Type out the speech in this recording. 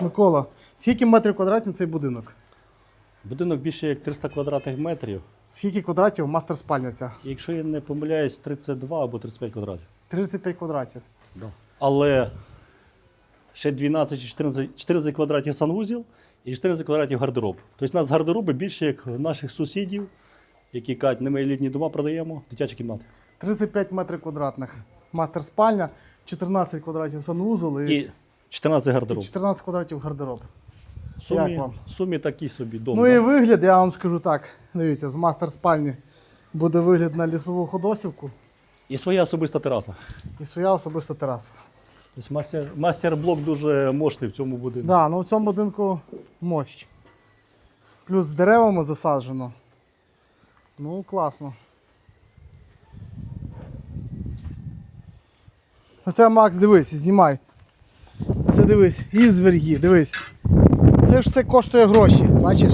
Микола, скільки метрів квадратних цей будинок? Будинок більше як 300 квадратних метрів. Скільки квадратів мастер спальня ця? І Якщо я не помиляюсь, 32 або 35 квадратів. 35 квадратів. Да. Але ще 12 чи 14, 14 квадратів санвузел і 14 квадратів гардероб. Тобто у нас гардероби більше як наших сусідів, які кажуть, не ми літні дома продаємо, дитячі кімнати. 35 метрів квадратних. Мастер спальня, 14 квадратів санвузол і, І 14 і гардероб. 14 квадратів гардероб. В сумі, Як вам? в сумі такий собі дом. Ну і вигляд, я вам скажу так. Дивіться, з мастер спальні буде вигляд на лісову ходосівку і своя особиста тераса. і своя особиста тераса. Тобто мастер, мастер-блок дуже мощний в цьому будинку. Да, ну в цьому будинку мощ. Плюс з деревами засаджено. Ну, класно. Оце Макс, дивись, знімай. Це дивись, ізверги, дивись. Це ж все коштує гроші, бачиш?